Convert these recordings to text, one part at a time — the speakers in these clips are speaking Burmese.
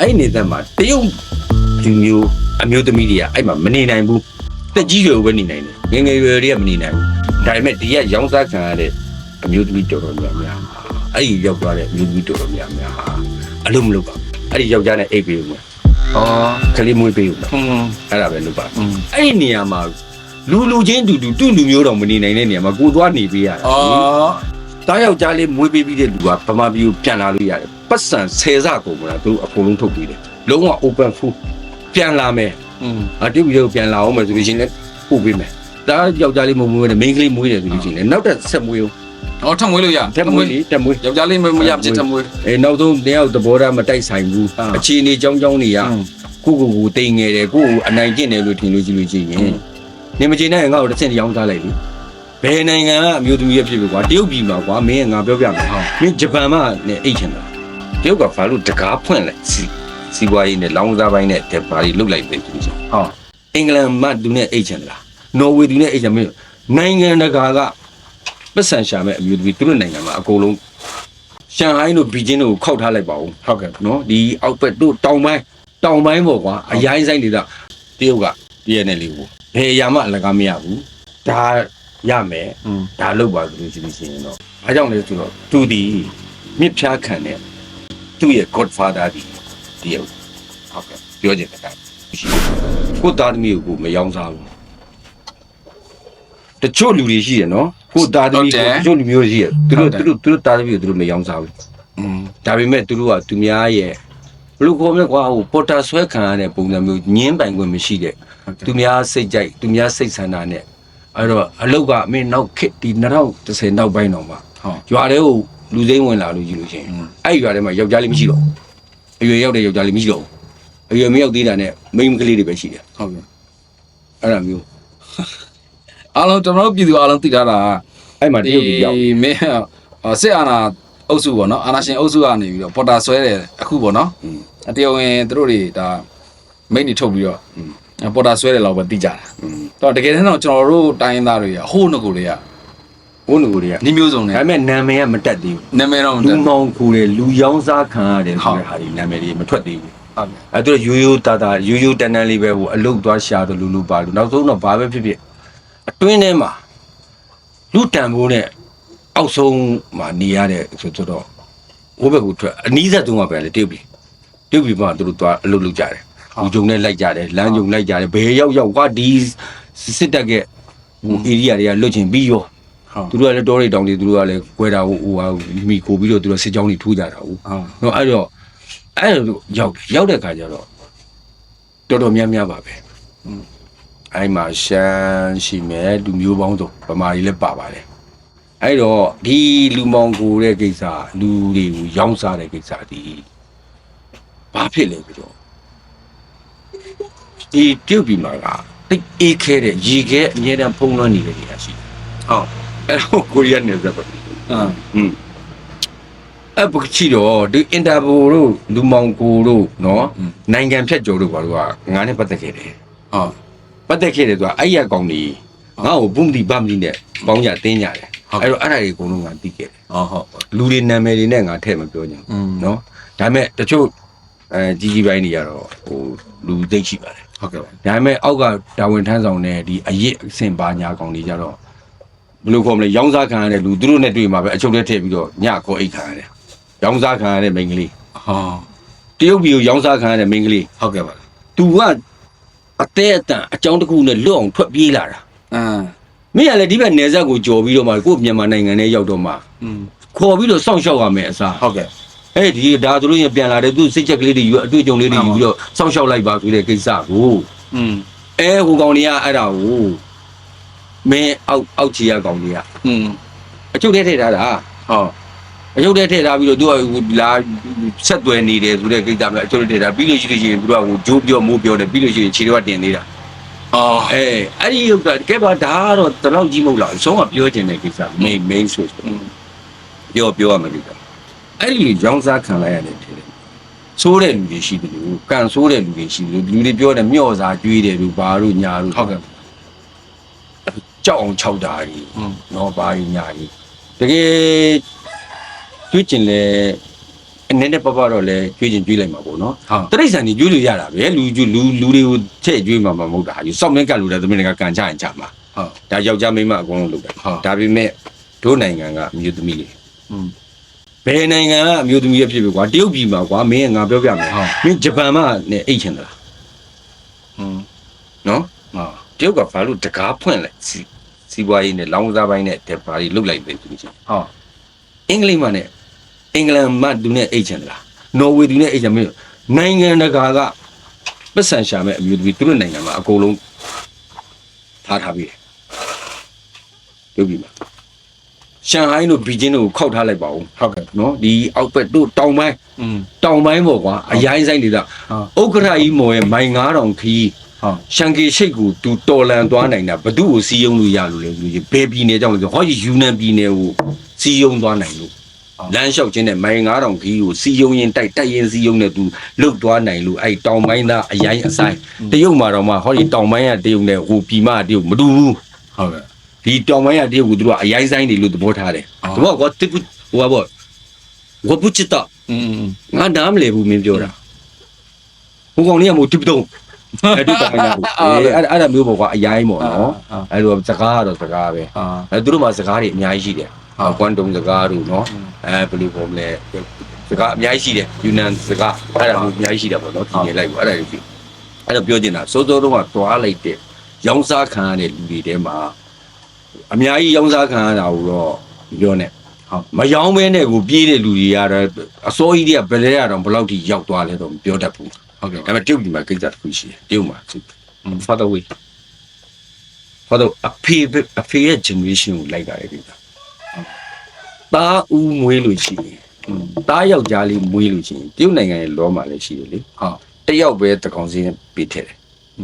အဲ့နေသက်မှာတရုတ်လူမျိုးအမျိုးသမီးတွေကအဲ့မှာမနေနိုင်ဘူးတက်ကြီးရွယ်ပဲနေနိုင်တယ်ငငယ်ရွယ်တွေကမနေနိုင်ဘူးဒါပေမဲ့ဒီကရောင်းစားခံရတဲ့အမျိုးသမီးတော်တော်များများအဲ့ဒီရောက်သွားတဲ့အမျိုးသမီးတော်တော်များများဟာအလုံးမလုပ်ပါဘူးအဲ့ဒီယောက်ျားနဲ့အိပ်ပေးဦးမယ်ဩကလေးမွေးပေးဦးမယ်အဲ့ဒါပဲလုပ်ပါအဲ့ဒီနေရာမှာလူလူချင်းတူတူတူလူမျိုးတော်မနေနိုင်တဲ့နေရာမှာကိုသွားနေပေးရတာဩတောင်ယောက်ျားလေးမွေးပေးပြီးတဲ့လူကဗမာပြည်ကိုပြန်လာလို့ရတယ် ပတ်စံဆယ်စကုန်မလားသူတို့အကုန်လုံးထုတ်ပေးတယ်လုံးဝ open food ပြန်လာမယ် อืม အတူတူပြန်လာအောင်မယ်ဆိုလို့ရှိရင်လည်းပို့ပေးမယ်တားယောက်ျားလေးမမွေးနဲ့မိန်းကလေးမွေးတယ်ဆိုလို့ရှိရင်လည်းနောက်တစ်ဆက်မွေးအောင် ဩထပ်မွေးလို့ရ တက်မွေးလေတက်မွေး ယောက်ျားလေးမမရဖြစ်ထပ်မွေး အဲနောက်ဆုံးတယောက်သဘောထားမတိုက်ဆိုင်ဘူး အာ အခြေအနေကြောင်းကြောင်းတွေက อืม ကိုကိုကိုတိမ်ငယ်တယ်ကိုကိုအနိုင်ကျင့်တယ်လို့ထင်လို့ရှိလို့ရှိရင် อืม နေမကျေနဲ့ငါ့ကိုတစ်ဆင့်ရောင်းထားလိုက်လေဘယ်နိုင်ငံကအမျိုးသမီးရဖြစ်ဖြစ်ကွာတရုတ်ပြည်မှာကွာမင်းကငါပြောပြမယ်မင်းဂျပန်မှာနဲ့အိတ်ချင်တာ တရုတ်ကဘာလို့တကားဖွင့်လိုက်စီစီပွားရေးနဲ့လောင်းစားပိုင်းနဲ့တက်ပါလေးလုတ်လိုက်ပဲသူဆိုဟောအင်္ဂလန်မှာသူနဲ့အိတ်ချင်လားနော်ဝေသူနဲ့အိတ်ချင်မင်းနိုင်ငံတကာကပတ်စံရှာမဲ့အမျိုးသမီးသူတို့နိုင်ငံမှာအကုန်လုံးရှန်ဟိုင်းတို့ဘီဂျင်းတို့ကိုခောက်ထားလိုက်ပါဦးဟုတ်ကဲ့နော်ဒီအောက်ဘက်တို့တောင်ပိုင်းတောင်ပိုင်းပေါ့ကွာအရိုင်းဆိုင်တွေကတရုတ်က DNA လေးကိုဘယ်အရာမှအလကားမရဘူးဒါရမယ်อืมဒါလုပ်ပါဆိုလို့ရှိလို့ရှိရင်တော့ဘာကြောင့်လဲဆိုတော့သူဒီမြစ်ဖြားခံတဲ့ သူ့ရဲ့ godfather ဒီတရုတ်ဟုတ်ကဲ့ပြောချင်တဲ့တိုင်းရှိတယ်ကိုသားသမီးကိုကိုမယောင်းစားဘူးတချို့လူတွေရှိတယ်နော်ကိုသားသမီးကိုတချို့လူမျိုးတွေရှိတယ်သူတို့သူတို့သူတို့သားသမီးကိုသူတို့မယောင်းစားဘူးอืมဒါပေမဲ့သူတို့ကသူများရဲ့ဘယ်လိုခေါ်မလဲကွာဟိုပေါ်တာဆွဲခံရတဲ့ပုံစံမျိုးညင်းပိုင်ခွင့်မရှိတဲ့သူများစိတ်ကြိုက်သူများစိတ်ဆန္ဒနဲ့အဲ့တော့အလုတ်ကအမင်းနောက်ခစ်ဒီ2010နောက်ပိုင်းတော့မှဟောရွာထဲကို လူစိမ့်ဝင်လာလို့ယူလို့ချင်းအဲ့ရွာထဲမှာယောက်ျားလေးမရှိတော့ဘူးအရွယ်ရောက်တဲ့ယောက်ျားလေးမရှိတော့ဘူးအရွယ်မရောက်သေးတာနဲ့မိန်းကလေးတွေပဲရှိတယ်ဟုတ်ကဲ့အဲ့ဒါမျိုးအားလုံးကျွန်တော်တို့ပြည်သူအားလုံးသိထားတာအဲ့မှာတရုတ်ပြည်ရောက်မင်းစစ်အာဏာအုပ်စုပေါ့နော်အာဏာရှင်အုပ်စုကနေပြီးတော့ပေါ်တာဆွဲတယ်အခုပေါ့နော်အတရားဝင်သူတို့တွေဒါမိတ်နေထုတ်ပြီးတော့ပေါ်တာဆွဲတယ်လောက်ပဲသိကြတာတော့တကယ်တမ်းတော့ကျွန်တော်တို့တိုင်းသားတွေကဟိုးနှုတ်ကိုတွေက ဘုန်းတော်တွေကနှီးမျိုးစုံနဲ့ဒါပေမဲ့နာမည်ကမတက်သေးဘူးနာမည်တော့မလူတက်ဘူး မောင်ခူတယ်လူယောင်းစားခံရတယ်ဆိုဟုတ်တဲ့ဟာဒီနာမည်တွေမထွက်သေးဘူးဟုတ်ကဲ့အဲ့တော့ရိုးရိုးတာတာရိုးရိုးတန်တန်လေးပဲဟိုအလုတ်သွားရှာတယ်လူလူပါလူနောက်ဆုံးတော့ဘာပဲဖြစ်ဖြစ်အတွင်းထဲမှာလူတန်ဖိုးနဲ့အောက်ဆုံးမှာနေရတဲ့ဆိုတော့ဟိုဘက်ကထွက်အနီးဆက်ဆုံးကပဲလေတရုတ်ပြည်တရုတ်ပြည်မှာသူတို့သွားအလုတ်လုပ်ကြတယ်လူကြုံနဲ့လိုက်ကြတယ်လမ်းကြုံလိုက်ကြတယ်ဘယ်ရောက်ရောက်ကွာဒီစစ်တပ်ကဟို area တွေကလွတ်ချင်ပြီးရောဟုတ် သူတို့ကလည်းတောတွေတောင်တွေသူတို့ကလည်းကွဲတာဟိုဟိုဟာမိခိုပြီးတော့သူတို့စစ်ကြောင်းတွေထိုးကြတာဟုတ်ဟုတ်နော်အဲ့တော့အဲ့လိုရောက်ရောက်တဲ့ခါကျတော့တော်တော်များများပါပဲအဲ့မှာရှမ်းရှိမယ်လူမျိုးပေါင်းစုံဗမာတွေလည်းပါပါတယ်အဲ့တော့ဒီလူမောင်ကိုတဲ့ကိစ္စလူတွေကိုရောင်းစားတဲ့ကိစ္စဒီဘာဖြစ်လဲပြီးတော့ဒီပြုတ်ပြီးမှာကတိတ်အေးခဲတဲ့ရေခဲအမြဲတမ်းဖုံးလွှမ်းနေတဲ့နေရာရှိတယ်ဟုတ် အဲ့တော့ကိုရီးယားနေဆက်ပါအာอืมအဲ့ပကချီတော့ဒီအင်တာပိုတို့လူမောင်ကိုတို့နော်နိုင်ငံဖြတ်ကျော်တို့ဘာလို့ကငါနဲ့ပတ်သက်ခဲ့တယ်ဟုတ်ပတ်သက်ခဲ့တယ်သူကအဲ့ရကောင်ကြီးငါ့ကိုဘုံတိဗမ်တိနဲ့ပေါင်းကြတင်းကြတယ်အဲ့တော့အဲ့ဒါတွေအကုန်လုံးငါသိခဲ့တယ်ဟုတ်ဟုတ်လူတွေနာမည်တွေနဲ့ငါထည့်မပြောချင်ဘူးနော်ဒါပေမဲ့တချို့အဲကြီးကြီးပိုင်းတွေကတော့ဟိုလူသိရှိပါတယ်ဟုတ်ကဲ့ပါဒါပေမဲ့အောက်ကတာဝန်ထမ်းဆောင်တဲ့ဒီအရစ်အစင်ပါညာကောင်တွေကြတော့ ဘယ်လိုခေါ်မလဲရောင်းစားခံရတဲ့လူသူတို့နဲ့တွေ့မှာပဲအချုပ်ထဲထည့်ပြီးတော့ညခေါ်အိတ်ခံရတယ်ရောင်းစားခံရတဲ့မိန်းကလေး ဟော တရုတ်ပြည်ကိုရောင်းစားခံရတဲ့မိန်းကလေး ဟုတ်ကဲ့ပါ သူကအသေးအတန်အကြောင်းတစ်ခုနဲ့လွတ်အောင်ထွက်ပြေးလာတာ အမ် မင်းကလည်းဒီဘက်နယ်စပ်ကိုကြော်ပြီးတော့မှကိုယ့်မြန်မာနိုင်ငံထဲရောက်တော့မှ อืม ခေါ်ပြီးတော့စောင့်ရှောက်ရမယ်အစား ဟုတ်ကဲ့ အဲ့ဒီဒါသူတို့ရင်ပြန်လာတယ်သူစိတ်ချက်ကလေးတွေယူအတွေ့အကြုံလေးတွေယူပြီးတော့စောင့်ရှောက်လိုက်ပါဆိုတဲ့ကိစ္စကို อืม အဲဟိုကောင်တွေကအဲ့ဒါကို မင်းအောက်အောက်ချီရကောင်တွေက อืม အချုပ်ထဲထည့်ထားတာ ဟော အချုပ်ထဲထည့်ထားပြီးတော့သူကလာဆက်သွယ်နေတယ်ဆိုတဲ့ကိစ္စမျိုးအချုပ်ထဲထည့်ထားပြီးလို့ရှိလို့ရှိရင်သူကဟိုဂျိုးပြောမိုးပြောတယ်ပြီးလို့ရှိရင်ခြေတော့တင်နေတာ အော် အဲအဲ့ဒီဥစ္စာကဲပါဒါကတော့တလောက်ကြီးမဟုတ်လားအဆုံးကပြောချင်တဲ့ကိစ္စ main main source อืม ပြောပြောရမယ်ကိစ္စအဲ့ဒီရောင်းစားခံလိုက်ရတယ်ထင်တယ်ဆိုးတဲ့လူတွေရှိတယ်လို့ကန်ဆိုးတဲ့လူတွေရှိတယ်လူတွေပြောတယ်မျော့စာကျွေးတယ်လို့ဘာလို့ညာလို့ ဟုတ်ကဲ့ ကြောက်အောင်ခြောက်တာကြီးနော်ဘာကြီးညာကြီးတကယ်ကျွေးကျင်လဲအနေနဲ့ပပတော့လဲကျွေးကျင်ကျွေးလိုက်မှာပေါ့နော်တရိတ်ဆန်ကြီးကျွေးလို့ရတာပဲလူကျွလူလူတွေကိုထည့်ကျွေးမှာမဟုတ်တာကြီးစောက်မင်းကလူတဲ့သမီးတွေကကန်ချရင်ချမှာဟုတ်ဒါယောက်ျားမိန်းမအကုန်လုံးလုပ်တယ်ဒါပေမဲ့တို့နိုင်ငံကအမျိုးသမီးတွေဘယ်နိုင်ငံကအမျိုးသမီးရဖြစ်ပြီကွာတရုတ်ပြည်မှာကွာမင်းငါပြောပြမယ်မင်းဂျပန်မှာနဲ့အိတ်ချင်သလားဟွန်းနော်တရုတ်ကဘာလို့တကားဖွင့်လဲ စီစီးပွားရေးနဲ့လောင်းကစားပိုင်းနဲ့တဲ့ဘာတွေလုတ်လိုက်လဲသူချင်းဟုတ်အင်္ဂလိပ်မှာနဲ့အင်္ဂလန်မှာသူနဲ့အိတ်ချင်သလားနော်ဝေသူနဲ့အိတ်ချင်မင်းနိုင်ငံတကာကပတ်စံရှာမဲ့အမျိုးသမီးသူတို့နိုင်ငံမှာအကုန်လုံးထားထားပြီးတယ်တရုတ်ပြည်မှာရှန်ဟိုင်းတို့ဘီဂျင်းတို့ကိုခောက်ထားလိုက်ပါဦးဟုတ်ကဲ့နော်ဒီအောက်ဘက်တို့တောင်ပိုင်းอืมတောင်ပိုင်းပေါ့ကွာအရိုင်းဆိုင်တွေကဟုတ်ဥက္ကရာကြီးမော်ရဲ့မိုင်9000ခီးဟုတ် ရှန်ကေရှိတ်ကိုသူတော်လန်သွားနိုင်တာဘသူ့ကိုစီးယုံလို့ရလို့လဲဆိုရင်ဘယ်ပြည်နယ်ကြောင့်လဲဆိုဟောဒီယူနန်ပြည်နယ်ကိုစီးယုံသွားနိုင်လို့လမ်းလျှောက်ခြင်းနဲ့မိုင်9000ခီးကိုစီးယုံရင်တိုက်တိုက်ရင်စီးယုံနဲ့သူလုတ်သွားနိုင်လို့အဲ့တောင်ပိုင်းသားအရိုင်းအဆိုင်တရုတ်မှာတော့မှဟောဒီတောင်ပိုင်းကတရုတ်နဲ့ဟိုပြည်မကတရုတ်မတူဘူးဟုတ်ကဲ့ဒီတောင်ပိုင်းကတရုတ်ကိုသူတို့ကအရိုင်းဆိုင်တွေလို့သဘောထားတယ်အော်သူကကွာတိပုဟိုပါဘောဝပုချစ်တာอืมငါနားမလဲဘူးမင်းပြောတာဟိုကောင်လေးကမို့တိပတုံး အဲ့ဒီကောင်မညာဘူးအဲ့အဲ့အဲ့ဒါမျိုးပေါ့ကွာအရိုင်းပေါ့နော်အဲ့လိုစကားကတော့စကားပဲအာအဲ့သူတို့မှာစကားတွေအများကြီးရှိတယ်ဟုတ်ကွမ်တုံစကားတို့နော်อืมအဲဘယ်လိုပုံလဲစကားအများကြီးရှိတယ်ယူနန်စကားအဲ့ဒါမျိုးအများကြီးရှိတာပေါ့နော်ဒီနေလိုက်ပေါ့အဲ့ဒါကြီးအဲ့တော့ပြောချင်တာစိုးစိုးတော့ကတွားလိုက်တဲ့ရောင်းစားခံရတဲ့လူတွေထဲမှာအများကြီးရောင်းစားခံရတာကိုတော့ပြောနေဟုတ်မရောင်းမဲနဲ့ကိုပြေးတဲ့လူတွေကတော့အစိုးရတွေကဘယ်လဲရတော့ဘယ်လောက်ထိရောက်သွားလဲတော့မပြောတတ်ဘူး ဟုတ်ကဲ့ဒါပေမဲ့တရုတ်ပြည်မှာကိစ္စတစ်ခုရှိတယ်တရုတ်မှာ father way father အဖေအဖေရဲ့ generation ကိုလိုက်တာလေကိစ္စတာဦးမွေးလို့ရှိရင်တားယောက်ျားလေးမွေးလို့ရှိရင်တရုတ်နိုင်ငံရဲ့လောမှာလည်းရှိတယ်လေဟုတ်တယောက်ပဲတကောင်စင်းပေးထည့်တယ်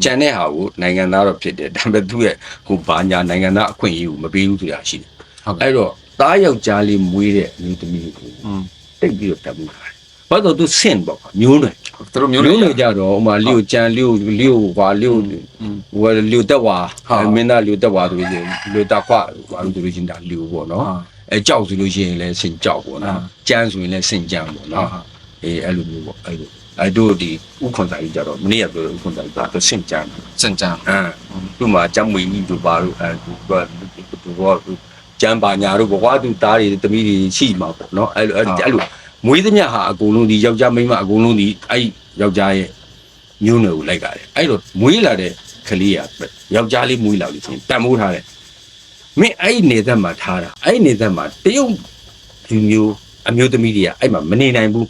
ကျန်တဲ့ဟာကိုနိုင်ငံသားတော့ဖြစ်တယ်ဒါပေမဲ့သူ့ရဲ့ဟိုဘာညာနိုင်ငံသားအခွင့်အရေးကိုမပေးဘူးဆိုတာရှိတယ်ဟုတ်အဲ့တော့တားယောက်ျားလေးမွေးတဲ့အမျိုးသမီးကိုတိတ်ပြီးတော့တပူတာဘာလို့သူဆင့်ပေါ့မျိုးနွယ် သူတို့မျိုးမျိုးလေးနွယ်ကြတော့ဟိုမှာလျို့ကြံလျို့လျို့ဟွာလျို့อืมဟိုလျို့တက်ဝါဟုတ်မင်းသားလျို့တက်ဝါဆိုလို့ရှိရင်လျို့တက်ခွာဘာလို့ဆိုလို့ရှိရင်ဒါလျို့ပေါ့နော်ဟုတ်အဲကြောက်ဆိုလို့ရှိရင်လည်းစင်ကြောက်ပေါ့ဟုတ်နော်ကြမ်းဆိုရင်လည်းစင်ကြမ်းပေါ့နော်ဟုတ်အေးအဲ့လိုမျိုးပေါ့အဲ့လိုအဲ့တို့ဒီဥခွန်ဆိုင်ကြီးကြတော့မနေ့ကပြောတယ်ဥခွန်ဆိုင်ကြီးကတော့စင်ကြမ်းတယ်စင်ကြံအမ်သူ့မှာကြမ်းမွေမိတို့ပါတို့အဲသူကသူကကြမ်းပါညာတို့ဘဝသူသားတွေတမီးတွေရှိမှာပေါ့နော်အဲ့လိုအဲ့အဲ့လို မွေးသမျှဟာအကုန်လုံးဒီယောက်ျားမိန်းမအကုန်လုံးဒီအဲ့ယောက်ျားရဲ့မျိုးနွယ်ကိုလိုက်ကြတယ်အဲ့တော့မွေးလာတဲ့ကလေးကယောက်ျားလေးမွေးလာလို့ချင်းတန်မိုးထားတယ်မင်းအဲ့နေသက်မှာထားတာအဲ့နေသက်မှာတရုတ်လူမျိုးအမျိုးသမီးတွေကအဲ့မှာမနေနိုင်ဘူး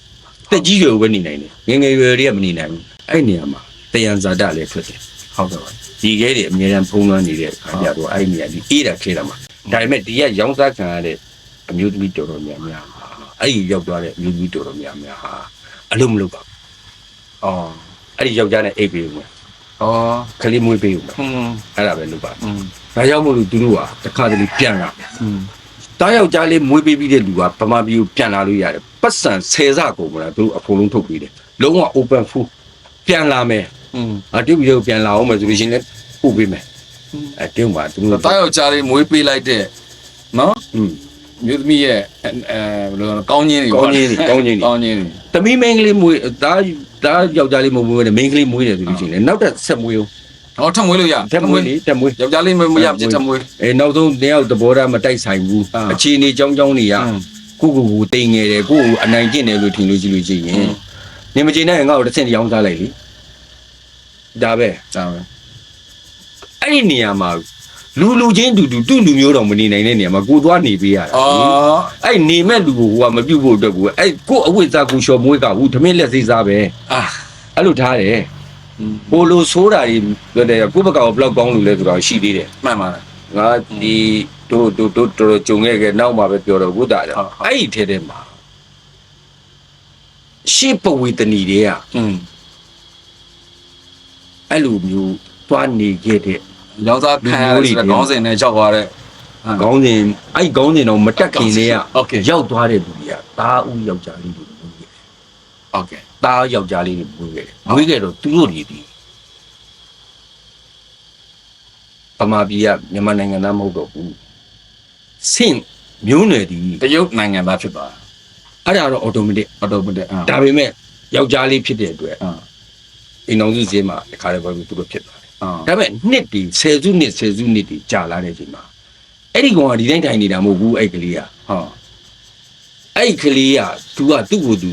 တက်ကြီးတွေကိုပဲနေနိုင်တယ်ငယ်ငယ်ရွယ်တွေကမနေနိုင်ဘူးအဲ့နေရာမှာတယံဇာတလည်းထွက်တယ်ဟုတ်ကဲ့ပါဒီခဲတွေအများအားဖုံးလွှမ်းနေတဲ့အခါကျတော့အဲ့ဒီနေရာဒီအေးတာခဲတာမှာဒါပေမဲ့ဒီကရောင်းစားခံရတဲ့အမျိုးသမီးတော်တော်များများဟာ အဲ့ဒီရောက်သွားတဲ့အမျိုးသမီးတော်တော်များများဟာအလုံးမလုပ်ပါဘူး အော် အဲ့ဒီယောက်ျားနဲ့အိပ်ပေးဦးမယ် အော် ခလေးမွေးပေးဦးမယ် อืม အဲ့ဒါပဲလုပ်ပါ อืม ဒါကြောင့်မို့လို့သူတို့ဟာတစ်ခါတလေပြန်လာ อืม တားယောက်ျားလေးမွေးပေးပြီးတဲ့လူကဗမာပြည်ကိုပြန်လာလို့ရတယ်ပတ်စံဆယ်စကုန်မလားသူတို့အကုန်လုံးထုတ်ပေးတယ်လုံးဝ open full ပြန်လာမယ် อืม အတူတူပြန်လာအောင်မယ်ဆိုလို့ရှိရင်လည်းပို့ပေးမယ်အဲတုံးပါသူတို့ တားယောက်ျားလေးမွေးပေးလိုက်တဲ့နော် อืม မျိုးသမီးရဲ့အဲဘယ်လိုကောင်းချင်းတွေကောင်းချင်းတွေကောင်းချင်းတွေကောင်းချင်းတွေသမီးမင်းကလေးမွေးဒါဒါယောက်ျားလေးမမွေးနဲ့မင်းကလေးမွေးတယ်ဆိုလို့ရှိရင်နောက်တက်ဆက်မွေးအောင်ဟောထမွေးလို့ရထမွေးလေထမွေးယောက်ျားလေးမမရပြစ်ထမွေးအဲနောက်ဆုံးတယောက်သဘောထားမတိုက်ဆိုင်ဘူးအခြေအနေကြောင်းကြောင်းနေရကိုကိုကိုတိမ်ငယ်တယ်ကိုကိုအနိုင်ကျင့်တယ်လို့ထင်လို့ရှိလို့ရှိရင်နေမကျေနပ်ရင်ငါ့ကိုတစ်ဆင့်ရောင်းစားလိုက်လေဒါပဲဒါပဲအဲ့ဒီနေရာမှာ လူလူချင်းတူတူတူလူမျိုးတော်မနေနိုင်တဲ့နေရာမှာကိုသွားနေပေးရတာ အော် အဲ့နေမဲ့လူကိုဟိုကမပြုတ်ဖို့အတွက်ကိုအဲ့ကိုအဝိဇ္ဇာကိုလျှော်မွေးကဘူးဓမင်းလက်စိစားပဲ အာ အဲ့လိုထားတယ် อืม ပိုလိုဆိုးတာတွေပြောတယ်ကိုယ့်ဘက်ကဘလောက်ကောင်းလို့လဲဆိုတော့ရှိသေးတယ် မှန်ပါတယ် ငါဒီတို့တို့တို့တော်တော်ကြုံခဲ့ခဲ့နောက်မှပဲပြောတော့ဘုရား ဟုတ်ဟုတ် အဲ့ဒီထဲထဲမှာရှေ့ပဝေတဏီတွေက อืม အဲ့လိုမျိုးသွားနေခဲ့တဲ့ ရောင်းစားခံရတယ်ဆိုတဲ့ခေါင်းစဉ်နဲ့ရောက်သွားတဲ့ခေါင်းစဉ်အဲ့ခေါင်းစဉ်တော့မတက်ခင်လေးကရောက်သွားတဲ့လူတွေကတားဦးယောက်ျားလေးတွေမွေးခဲ့တယ်။ဟုတ်ကဲ့တားယောက်ျားလေးတွေမွေးခဲ့တယ်။မွေးခဲ့တော့သူတို့တွေဒီပမာပြည်ကမြန်မာနိုင်ငံသားမဟုတ်တော့ဘူး။ဆင့်မျိုးနယ်ဒီတရုတ်နိုင်ငံသားဖြစ်သွား။အဲ့ဒါတော့ automatic automatic ဒါပေမဲ့ယောက်ျားလေးဖြစ်တဲ့အတွက်အိမ်တော်စုဈေးမှာတခါတည်းပဲသူတို့ဖြစ်သွားတယ် ဒါပေမဲ့နှစ်တီဆယ်စုနှစ်ဆယ်စုနှစ်တီကြာလာတဲ့အချိန်မှာအဲ့ဒီကောင်ကဒီတိုင်းထိုင်နေတာမဟုတ်ဘူးအဲ့ကလေးက ဟော အဲ့ကလေးက तू ကသူ့ကို तू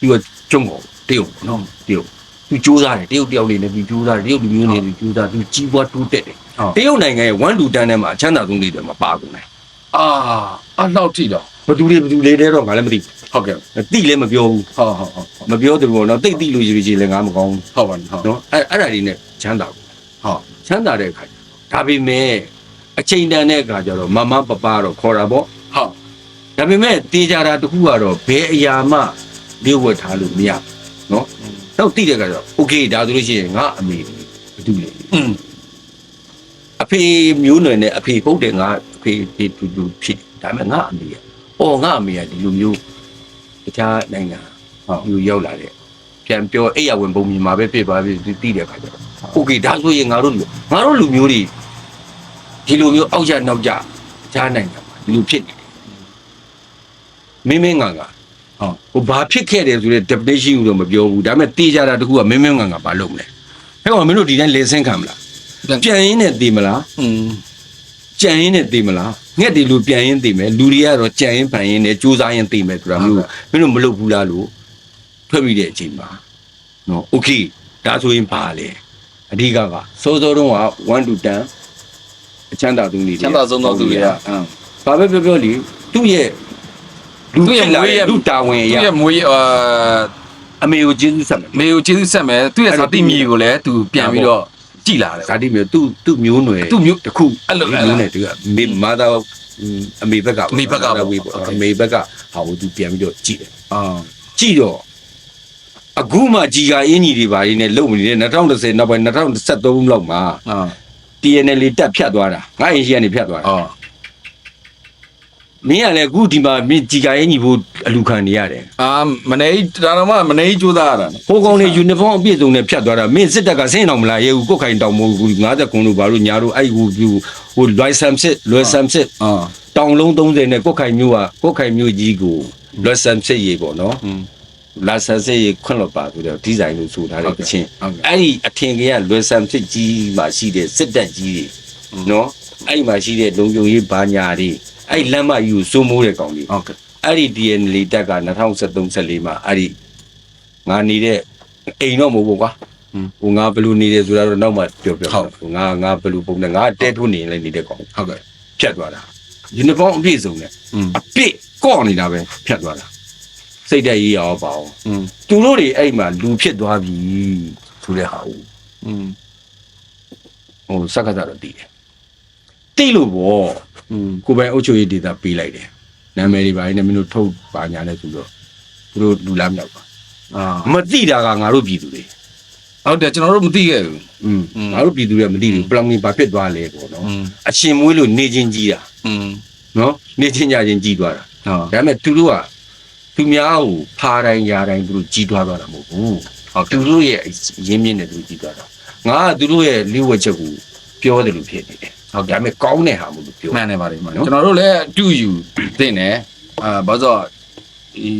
तू ကကျုံကုန်တရုတ်နော်တရုတ် तू စူးစမ်းတယ်တရုတ်တယောက်လေးနဲ့ तू စူးစမ်းတယ်တရုတ်လူမျိုးနဲ့ तू စူးစမ်း तू ကြီးပွားတိုးတက်တယ် ဟော တရုတ်နိုင်ငံရဲ့1 to 10ထဲမှာအချမ်းသာဆုံးလေးတွေမှာပါကုန်တယ် အာအဲ့လောက်ထိတော့ ဘသူတွေဘသူလေးတဲတော့ငါလည်းမသိဟုတ်ကဲ့တိလည်းမပြောဘူးဟုတ်ဟုတ်ဟုတ်မပြောသူဘောနော်တိတ်တိလို့ယူကြည်လည်းငါမကောင်းဘူးဟုတ်ပါနော်နော်အဲ့အဲ့ဒါလေးနဲ့ချမ်းသာဘူးဟုတ်ချမ်းသာတဲ့အခါဒါပေမဲ့အချိန်တန်တဲ့အခါကျတော့မမပပတော့ခေါ်တာပေါ့ဟုတ်ဒါပေမဲ့တေးကြတာတခုကတော့ဘယ်အရာမှလျှို့ဝှက်ထားလို့မရနော်နောက်တိတဲ့အခါကျတော့ okay ဒါဆိုလို့ရှိရင်ငါအမေဘသူလေးအဖေမျိုးနွယ်နဲ့အဖေဟုတ်တယ်ငါအဖေတူတူဖြစ်ဒါပေမဲ့ငါအမေရ အော်ငါအမေကဒီလိုမျိုးတခြားနိုင်ငံဟောယူရောက်လာတဲ့ပြန်ပြောအဲ့ရဝင်ပုံမြင်မှာပဲဖြစ်ပါပြီသူတိတဲ့အခါကျတော့โอเคဒါဆိုရင်ငါတို့လူငါတို့လူမျိုးတွေဒီလိုမျိုးအောက်ကြနောက်ကြတခြားနိုင်ငံမှာဒီလိုဖြစ်နေတယ်မင်းမင်းငါငါ ဟုတ် ဟိုဘာဖြစ်ခဲ့တယ်ဆိုတဲ့ definition ကိုတော့မပြောဘူးဒါပေမဲ့တေးကြတာတခုကမင်းမင်းငါငါဘာလုပ်မလဲဟဲ့ကောင်မင်းတို့ဒီတိုင်းလေဆင်းခံမလား ပြန် ပြန်ရင်းနဲ့တေးမလား อืม ကြံရင်းနဲ့တေးမလားငှက်ဒီလူပြန်ရင်းတေးမယ်လူတွေကတော့ကြံရင်းဖန်ရင်းနဲ့စူးစမ်းရင်းတေးမယ်ဆိုတာမျိုးမင်းတို့မလုပ်ဘူးလားလို့ထွက်ပြီးတဲ့အချိန်မှာနော်โอเคဒါဆိုရင်ပါလေအဓိကကစိုးစိုးတုံးက1 to 10အချမ်းသာသူတွေ ချမ်းသာဆုံးသောသူတွေကအင်း ဘာပဲပြောပြောလေသူ့ရဲ့လူ သူ့ရဲ့ ဖြစ်လာ မွေးရဲ့ လူတာဝန်အ သူ ရာ ရဲ့မွေးအာ အမေကိုကျေးဇူးဆက်မယ် မေကိုကျေးဇူးဆက်မယ်သူ့ရဲ့ဇာတိမြေကိုလည်းသူပြန်ပြီးတော့ ကြည်လာတယ်ဇာတိမျိုးသူ့သူ့မျိုးနွယ်သူ့မျိုးတစ်ခုအဲ့လိုမျိုးနဲ့သူကမေမာသာအမေဘက်ကအမေဘက်ကပေါ့ဝေးပေါ့ Okay. အမေဘက်ကဟာကိုသူပြန်ပြီးတော့ကြည့်တယ်အာကြည့်တော့အခုမှဂျီကာအင်းကြီးတွေဘာတွေနဲ့လုံမနေတဲ့2010နောက်ပိုင်း2013လောက်မှာအာ TNL တက်ဖြတ်သွားတာငါအင်ရှင်ကနေဖြတ်သွားတာအော် မင်းကလည်းအခုဒီမှာမင်းဂျီကာအင်းကြီးဖို့အလူခံနေရတယ်အာမနေဒါတော့မှမနေကြိုးစားရတာနော်ဟိုကောင်တွေယူနီဖောင်းအပြည့်စုံနဲ့ဖြတ်သွားတာမင်းစစ်တပ်ကဆင်းအောင်မလားရေဦးကိုယ်ခိုင်တောင်မို့50ခုလို့ဘာလို့ညာလို့အဲ့ဟိုဟို license စစ် license စစ်အာတောင်လုံး30နဲ့ကိုယ်ခိုင်မျိုးကကိုယ်ခိုင်မျိုးကြီးကို license စစ်ရေပေါ့နော်อืม license စစ်ရေခွင့်လို့ပါဆိုတော့ဒီဇိုင်းလို့ဆိုထားတဲ့ဟုတ်ကဲ့ကချင်းဟုတ်ကဲ့အဲ့ဒီအထင်ကြီးက license စစ်ကြီးမှာရှိတဲ့စစ်တပ်ကြီးတွေနော်အဲ့ဒီမှာရှိတဲ့လုံခြုံရေးဘာညာတွေ အဲ့လမ်းမကြီးကိုစိုးမိုးတဲ့ကောင်လေးဟုတ်ကဲ့အဲ့ဒီ DNA တက်က2013 14မှာအဲ့ဒီငါနေတဲ့အိမ်တော့မဟုတ်ဘူးကွာဟိုငါဘလူနေတယ်ဆိုတော့နောက်မှပြောပြောဟုတ်ငါငါဘလူပုံနဲ့ငါတဲထိုးနေလည်းနေတဲ့ကောင်ဟုတ်ကဲ့ဖြတ်သွားတာယူနီဖောင်းအပြည့်စုံနဲ့အပြည့်ကော့နေတာပဲဖြတ်သွားတာစိတ်ဓာတ်ရေးရောပါအောင်သူတို့တွေအဲ့မှာလူဖြစ်သွားပြီဆိုတဲ့ဟာဟုတ်ဟိုစက္ကသတော့တည်တယ်တည်လို့ဗော ကိုယ်ပိုင်အုပ်ချုပ်ရေးဒေတာပေးလိုက်တယ်နာမည်တွေပါနေမင်းတို့ထုတ်ပါညာလဲဆိုတော့သူတို့လူလားမြောက်ပါ အာ မသိတာကငါတို့ပြည်သူတွေ ဟုတ်တယ်ကျွန်တော်တို့မသိခဲ့ဘူး อืม อืม ငါတို့ပြည်သူတွေမသိဘူးပလောင်ကြီးဘာဖြစ်သွားလဲပေါ့နော် อืม အရှင်မွေးလို့နေချင်းကြီးတာ อืม နော်နေချင်းကြချင်းကြီးသွားတာ ဟော ဒါပေမဲ့သူတို့ကသူများကိုဖားတိုင်းယာတိုင်းသူတို့ကြီးသွားသွားတာမဟုတ်ဘူး ဟုတ်ကဲ့ သူတို့ရဲ့ရင်းမြစ်နဲ့သူတို့ကြီးသွားတာငါကသူတို့ရဲ့လိဝက်ချက်ကိုပြောတယ်လို့ဖြစ်နေတယ် ဟုတ်ဒါပေမဲ့ကောင်းတဲ့ဟာမို့လို့ပြော မှန်တယ်ပါတယ်မှန်တယ်နော် ကျွန်တော်တို့လည်းတူယူတင်တယ်အာဘာလို့ဒီ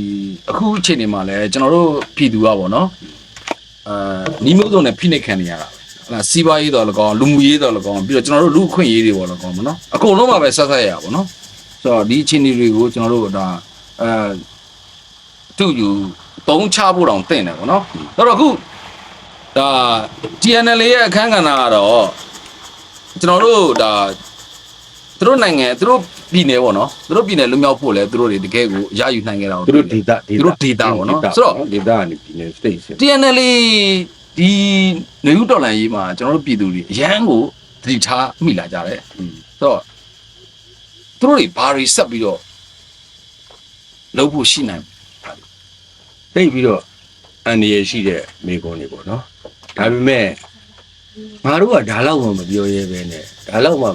အခုအချိန်ဒီမှာလည်းကျွန်တော်တို့ပြည်သူကပေါ့နော်အာနီးမျိုးစုံနဲ့ဖိနှိပ်ခံနေရတာပဲဟလာစီးပွားရေးတော်လည်းကောင်းလူမှုရေးတော်လည်းကောင်းပြီးတော့ကျွန်တော်တို့လူအခွင့်ရေးတွေပေါ့လည်းကောင်းမနော်အကုန်လုံးပါပဲဆက်ဆက်ရပါပေါ့နော်ဆိုတော့ဒီအချိန်တွေကိုကျွန်တော်တို့ဒါအဲတူယူတုံးချဖို့တောင်တင်တယ်ပေါ့နော်ဆိုတော့အခုဒါ TNL ရဲ့အခန်းကဏ္ဍကတော့ ကျွန်တော်တို့ဒါသူတို့နိုင်ငံသူတို့ပြည်နယ်ပေါ့နော်သူတို့ပြည်နယ်လွတ်မြောက်ဖို့လဲသူတို့တွေတကယ်ကိုအရယူနိုင်ခဲ့တာကိုသူတို့ဒေတာသူတို့ဒေတာပေါ့နော်ဆိုတော့ဒေတာကနေပြည်နယ် state ဆ TNL ဒီနေဦးတော်လန်ရေးမှာကျွန်တော်တို့ပြည်သူတွေအရန်ကိုသတိထားမိလာကြတယ်ဆိုတော့သူတို့တွေဘာတွေဆက်ပြီးတော့လုပ်ဖို့ရှိနိုင်တိတ်ပြီးတော့အန်ဒီရရှိတဲ့မိကုန်းတွေပေါ့နော်ဒါပေမဲ့ ငါတို့ကဒါလောက်မှမပြောရဲပဲနဲ့ဒါလောက်မှ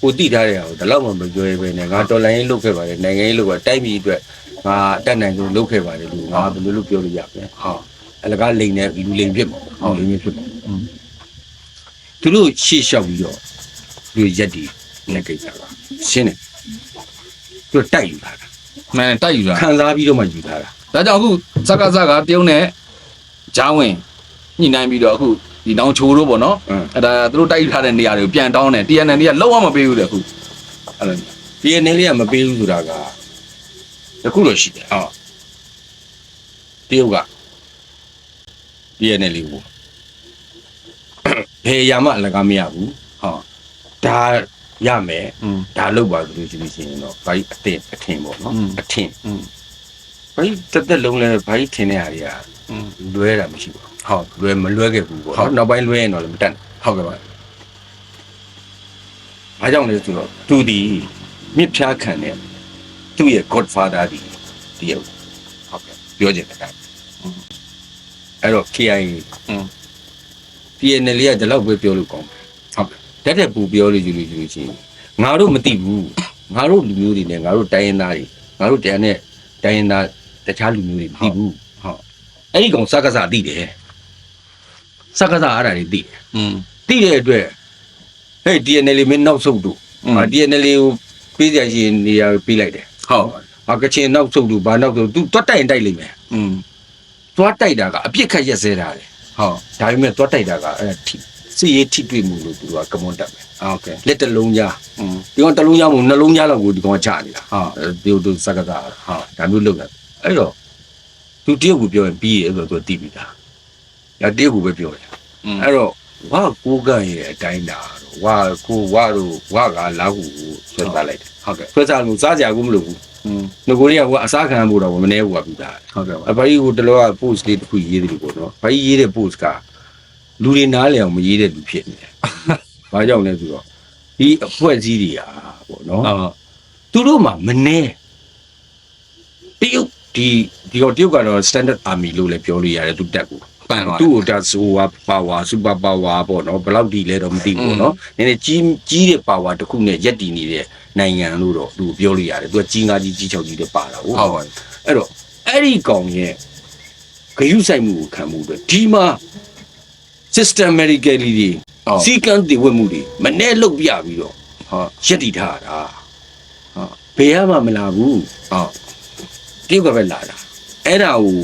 ကိုတိထားတဲ့ဟာကိုဒါလောက်မှမပြောရဲပဲနဲ့ငါတော်လိုင်းရေးလုပ်ခဲ့ပါတယ်နိုင်ငံရေးလုပ်ပါတိုက်ပြည်အတွက်ငါအတက်နိုင်ဆုံးလုပ်ခဲ့ပါတယ်လို့ငါဘယ်လိုလုပ်ပြောလို့ရမလဲဟောအလကားလိန်နဲ့လူလိန်ဖြစ်မှာဟုတ်လိန်ဖြစ်မှာသူတို့ရှေ့လျှောက်ပြီးတော့သူတို့ရက်ဒီလက်ကိစ္စကရှင်းတယ်သူတို့တိုက်ယူလာတာမှန်တိုက်ယူတာခံစားပြီးတော့မှယူထားတာဒါကြောင့်အခုစကားစကားတရုံးနဲ့ဂျားဝင်ညှိနှိုင်းပြီးတော့အခု ဒီနောင်ချိုးတို့ပေါ့နော်အဲဒါသူတို့တိုက်ယူထားတဲ့နေရာတွေကိုပြန်တောင်းတယ် TNN တွေကလုံးဝမပေးဘူးတဲ့အခုအဲ့လို TNN တွေကမပေးဘူးဆိုတာကတခုလို့ရှိတယ်ဟုတ်တရုတ်က TNN လေးကိုဘယ်ရမှအလကားမရဘူးဟုတ်ဒါရမယ်ဒါလောက်ပါလို့ဆိုလို့ရှိရင်တော့ဘာကြီးအတင်အထင်ပေါ့နော်အထင်ဘာကြီးတက်တက်လုံးလဲဘာကြီးထင်တဲ့နေရာတွေကလွဲတာမရှိပါဘူး ဟုတ်လွယ်မလွယ်ခဲ့ဘူးပေါ့ဟုတ်နောက်ပိုင်းလွယ်ရင်တော့လည်းမတက်ဘူးဟုတ်ကဲ့ပါအားကြောင့်လဲဆိုတော့သူဒီမြစ်ဖြားခံတဲ့သူ့ရဲ့ godfather ဒီဒီဟုတ်ကဲ့ပြောချင်တာကအဲ့တော့ KI อืม PNL ကဒီလောက်ပဲပြောလို့ကောင်းတယ်ဟုတ်ကဲ့တက်တက်ပူပြောလို့ယူလို့ယူလို့ချင်းငါတို့မသိဘူးငါတို့လူမျိုးတွေနဲ့ငါတို့တိုင်းရင်းသားတွေငါတို့တရားနဲ့တိုင်းရင်းသားတခြားလူမျိုးတွေမသိဘူးဟုတ်အဲ့ဒီကောင်စကားစားသိတယ် စကားစားအဲ့ဒါတွေသိတယ် อืม ။သိတဲ့အတွက်ဟဲ့ DNL မင်းနောက်ဆုတ်တို့ อืม ။ DNL ကိုပေးကြရင်နေရာပေးလိုက်တယ် ဟုတ် ။ဟာကချင်နောက်ဆုတ်လို့ဘာနောက်ဆုတ် तू တွတ်တိုင်တိုက်လိမ့်မယ် อืม ။သွားတိုက်တာကအပြစ်ခတ်ရက်စဲတာလေ ဟုတ် ။ဒါပေမဲ့သွားတိုက်တာကအဲ့ဒါထိစီရေးထိတွေ့မှုလို့သူကကမွန်တက်မယ် โอเค ။လက်တစ်လုံးကြား อืม ဒီကောင်တစ်လုံးကြားမို့နှလုံးကြားလောက်ကိုဒီကောင်ကချနေတာ ဟုတ် ။အဲဒီတို့စကားစားဟာဒါမျိုးလုပ်တာ။အဲ့တော့သူတရုတ်ကိုပြောရင်ပြီးရဲ့ဆိုတော့သူသိပြီလား။ဒါတရုတ်ကိုပဲပြောတယ် อืม ။ အဲ့တော့ဝါကိုကန့်ရဲ့အတိုင်းတာတော့ဝါကိုဝါတို့ဝါကလာဟုကိုဆွဲသားလိုက်တယ်ဟုတ်ကဲ့။ဆွဲသားလို့စားကြကိုမလို့ဘူးอืม။ငကိုရီကဟိုအစားခံဖို့တော့မနေဘူးကပြီးသား။ဟုတ်ကဲ့ပါအဘကြီးဟိုတလောက post လေးတစ်ခုရေးတယ်လို့ပေါ့နော်။ဘာကြီးရေးတဲ့ post ကလူတွေနားလည်အောင်မရေးတဲ့လူဖြစ်နေတယ်။ဘာကြောင့်လဲဆိုတော့ဒီအဖွဲ့အစည်းတွေဟာပေါ့နော်ဟုတ်။သူတို့မှမနေတရုတ်ဒီဒီတော့တရုတ်ကတော့ standard army လို့လည်းပြောလို့ရတယ်သူတက်ကို ပန်သွားသူ့ကိုဒါဆိုဝါ power super power ပေါ့နော်ဘယ်လောက်ဒီလဲတော့မသိဘူးပေါ့နော်။နည်းနည်းကြီးကြီးတဲ့ power တစ်ခုနဲ့ရက်တည်နေတဲ့နိုင်ငံလို့တော့သူပြောလို့ရတယ်။သူကကြီးငါကြီးကြီးချောက်ကြီးတွေပါတာဟုတ်ဟုတ်ပါအဲ့တော့အဲ့ဒီကောင်ရဲ့ဂယုဆိုင်မှုကိုခံမှုအတွက်ဒီမှာ systematically တွေဟုတ်စီကံတည်ဝတ်မှုတွေမနဲ့လုတ်ပြပြီးတော့ဟုတ်ရက်တည်ထားတာဟုတ်ဘယ်မှမလာဘူးဟုတ်တရုတ်ကပဲလာတာအဲ့ဒါကို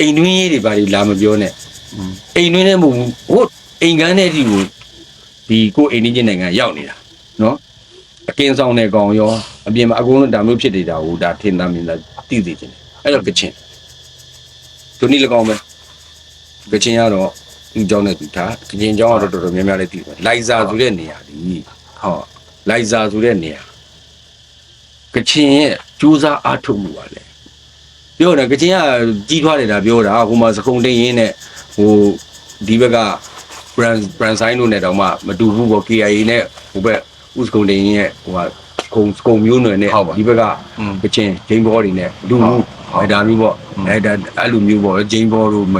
အိမ်တွင်းရေးတွေဘာတွေလာမပြောနဲ့အိမ်တွင်းနဲ့မဟုတ်ဘူးဟိုအိမ်ကန်းတဲ့အထိကိုဒီကိုအိမ်ကြီးနိုင်ငံရောက်နေတာနော်အကင်းဆောင်တဲ့ကောင်ရောအပြင်မှာအကုန်လုံးဒါမျိုးဖြစ်နေတာဟိုဒါထင်သားမြင်သားသိသိချင်းအဲ့တော့ကချင်းဒုနည်းလကောင်ပဲကချင်းကတော့ဒီကြောင်းနဲ့သူထားကချင်းကြောင်းကတော့တော်တော်များများလေးသိတယ်လိုက်စာဆိုတဲ့နေရာဒီဟောလိုက်စာဆိုတဲ့နေရာကချင်းရဲ့စူးစမ်းအားထုတ်မှုပါလေ ပြောတယ်ကချင်ကကြီးထွားတယ်ဒါပြောတာဟိုမှာစကုံတင်းရင်းနဲ့ဟိုဒီဘက်က brand brand sign တို့နဲ့တောင်မှမတူဘူးပေါ့ KIA နဲ့ဟိုဘက်ဥစကုံတင်းရင်းရဲ့ဟိုဟာကုံကုံမျိုးနွယ်နဲ့ဒီဘက်ကอืมကချင်ဂျိမ်းဘောတွေနဲ့လူမှုအဲဒါမျိုးပေါ့အဲဒါအဲ့လိုမျိုးပေါ့ဂျိမ်းဘောတို့မ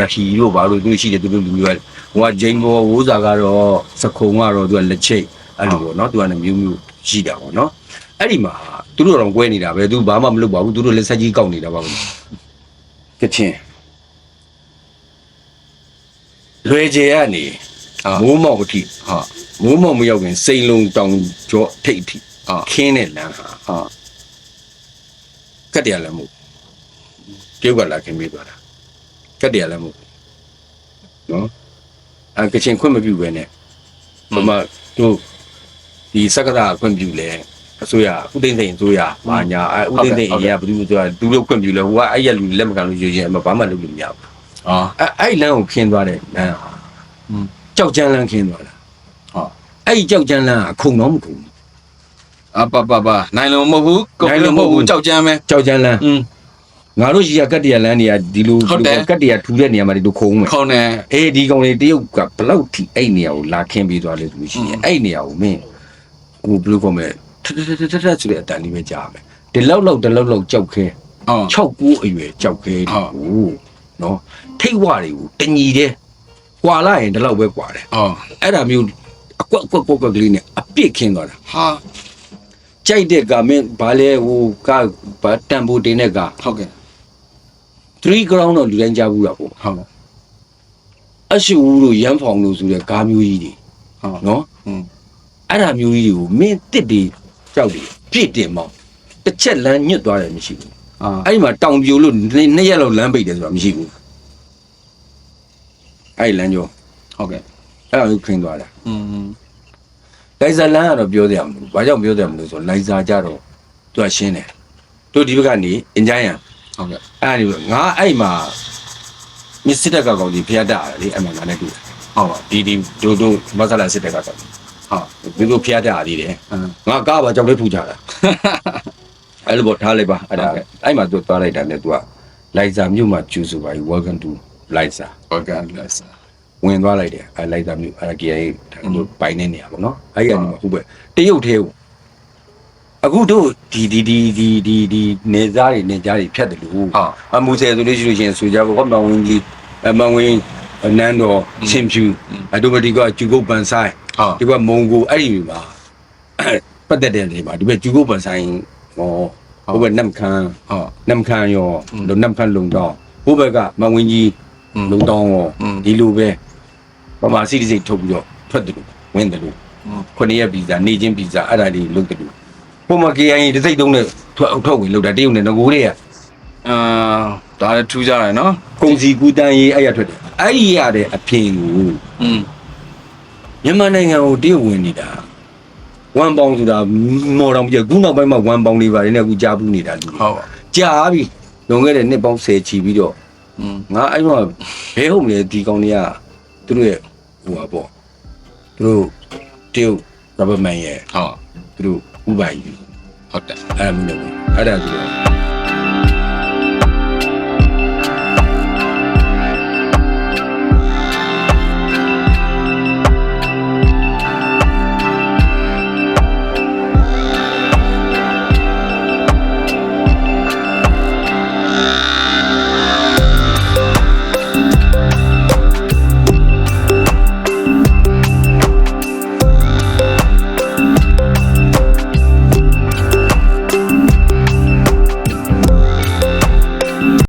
ရဟီတို့ဘာလို့သူရှိတယ်သူတို့လူမျိုးဟိုကဂျိမ်းဘောဝိုးစာကတော့စခုံကတော့သူကလက်ချိတ်အဲ့လိုပေါ့နော်သူကလည်းမျိုးမျိုးရှိတာပေါ့နော်အဲ့ဒီမှာ သူတို့တော့ကွဲနေတာပဲသူဘာမှမလုပ်ပါဘူးသူတို့လက်ဆက်ကြီးကောက်နေတာပါကချင်လွယ်ကျေကနေဟုတ်မိုးမောက်အထိဟုတ်မိုးမောက်မရောက်ခင်စိန်လုံးတောင်ကျော်ထိတ်အထိဟုတ်ခင်းတဲ့လမ်းဟာဟုတ်ကတ်တရားလည်းမဟုတ်တရုတ်ကလာခင်ပေးသွားတာကတ်တရားလည်းမဟုတ်နော်အကချင်ခွင့်မပြုပဲနဲ့ဘမတို့ဒီစက္ကတာခွင့်ပြုလဲ အစိုးရဥသိမ့်သိမ့်အစိုးရမာညာအဲဥသိမ့်သိမ့်အရင်ကဘယ်သူပြောသူတို့ခွင့်ပြုလဲဟိုကအဲ့ရလူလက်မကန်လို့ယူရင်ဘာမှလုပ်လို့မရဘူးအော်အဲ့အဲ့လမ်းကိုခင်းသွားတဲ့လမ်းဟာကြောက်ကြမ်းလမ်းခင်းသွားတာဟုတ်အဲ့ဒီကြောက်ကြမ်းလမ်းကခုံတော့မခုံဘူးအပပပနိုင်လုံမဟုတ်ဘူးကုန်လုံမဟုတ်ဘူးကြောက်ကြမ်းပဲကြောက်ကြမ်းလမ်းอืมငါတို့ရှိရကတ်တရလန်းတွေကဒီလိုကတ်တရထူတဲ့နေရာမှာဒီလိုခုံမယ်ခုံတယ်အေးဒီကောင်လေးတရုတ်ကဘလောက်ထိအဲ့နေရာကိုလာခင်းပြီးသွားလဲသူရှိရင်အဲ့နေရာကိုမင်းကိုဘယ်လိုခေါ်မလဲ ထထထထထဆိုတဲ့အတန်လေးပဲကြားမယ်ဒီလောက်လောက်ဒီလောက်လောက်ကြောက်ခဲအော်6ကိုအရွယ်ကြောက်ခဲဟုတ်ကိုနော်ထိတ်ဝတွေကိုတညီတဲ့ကွာလာရင်ဒီလောက်ပဲကွာတယ်အော်အဲ့ဒါမျိုးအကွက်အကွက်ကွက်ကွက်ကလေးနဲ့အပြစ်ခင်းသွားတာဟာကြိုက်တဲ့ကမင်းဘာလဲဟိုကဘာတန်ဖိုးတင်တဲ့ကဟုတ်ကဲ့3 ground တော့လူတိုင်းကြားဘူးတာပေါ့ဟုတ်အရှိဦးတို့ရမ်းဖောင်လို့ဆိုတဲ့ကားမျိုးကြီးတွေဟုတ်နော်อืมအဲ့ဒါမျိုးကြီးတွေကိုမင်းတစ်တွေ ကြောက်တယ်ပြစ်တင်မောင်းတစ်ချက်လမ်းညွတ်သွားတယ်မရှိဘူးအာအဲ့ဒီမှာတောင်ပြိုလို့နှစ်နှစ်ရက်လောက်လမ်းပိတ်တယ်ဆိုတာမရှိဘူးအဲ့ဒီလမ်းကျော်ဟုတ်ကဲ့အဲ့ဒါကိုခင်းသွားတာอืมလိုက်ဇာလမ်းကတော့ပြောသေးရမလို့ဘာကြောင့်ပြောသေးရမလို့ဆိုတော့လိုက်ဇာကြတော့သူကရှင်းတယ်တို့ဒီဘက်ကနေအင်ဂျိုင်းရန်ဟုတ်ကဲ့အဲ့ဒီငါအဲ့မှာမြစ်စစ်တပ်ကကောင်ကြီးဖျက်တာလေအဲ့မှာငါနဲ့တွေ့တယ်ဟုတ်ပါဒီဒီတို့တို့မဆလာစစ်တပ်ကကောင် ဟုတ်ဒီလိုဖျက်တာသေးတယ်အင်းငါကားပါကြောက်လေးထူကြတာအဲ့လိုပေါ့ထားလိုက်ပါအဲ့ဒါပဲအဲ့မှာသူသွားလိုက်တာနဲ့သူကလိုက်ဇာမြို့မှာကျူဆိုပါ welcome to လိုက်ဇာဟုတ်ကဲ့လက်စားဝင်သွားလိုက်တယ်အဲလိုက်တာမျိုးအဲ KIA တို့ပိုင်နေနေရပါတော့အဲ့ဒီကနေမှဟုတ်ပဲတရုတ်သေးကိုအခုတို့ဒီဒီဒီဒီဒီဒီနေသားတွေနေကြားတွေဖြတ်တယ်လို့ဟုတ်အမူဆယ်ဆိုလို့ရှိလို့ရှိရင်ဆိုကြပါဟောမန်ဝင်းကြီးအမန်ဝင်း နန်းတော်ဆင်ဖြူအတူမဒီကကျူကုတ်ပန်ဆိုင်ဒီကမုံကိုအဲ့ဒီမှာပတ်သက်တဲ့နေမှာဒီဘက်ကျူကုတ်ပန်ဆိုင်ဟောဟိုဘက်နမ်ခမ်းဟောနမ်ခမ်းရောလုံနမ်ခမ်းလုံတော့ဟိုဘက်ကမဝင်းကြီးလုံတော့ရောဒီလိုပဲပမာစီစိတ်ထုတ်ပြီးတော့ထွက်တယ်ဝင်တယ်လို့ခုနှစ်ရက်ဗီဇာနေချင်းဗီဇာအဲ့ဒါတွေလုပ်တယ်လို့ပုံမှန် KIA တစိတ်တုံးနဲ့ထွက်ထုတ်ဝင်လုပ်တာတရုတ်နဲ့ငကိုးတွေကအာဒါလည်းထူးကြတယ်နော်ကုန်စီကူတန်းရေးအဲ့ရထွက်တယ် အဲ့ဒီရတဲ့အပြင်ကို อืม မြန်မာနိုင်ငံကိုတရုတ်ဝင်နေတာဝမ်ပေါင်ဆိုတာမော်တော်ပြခုနောက်ပိုင်းမှာဝမ်ပေါင်လေးပါတယ်နဲ့အခုကြားဘူးနေတာလူ ဟုတ်ပါ ကြားပြီလွန်ခဲ့တဲ့နှစ်ပေါင်း10ချီပြီးတော့ อืม ငါအဲ့တော့ဘဲဟုတ်မလဲဒီကောင်တွေကသူတို့ရဲ့ဟိုပါပေါ့သူတို့တရုတ်ရဘမန်ရဲ့ ဟုတ် သူတို့ဥပိုင်ယူ ဟုတ်တယ် အဲ့ဒါမျိုးလေအဲ့ဒါဆိုတော့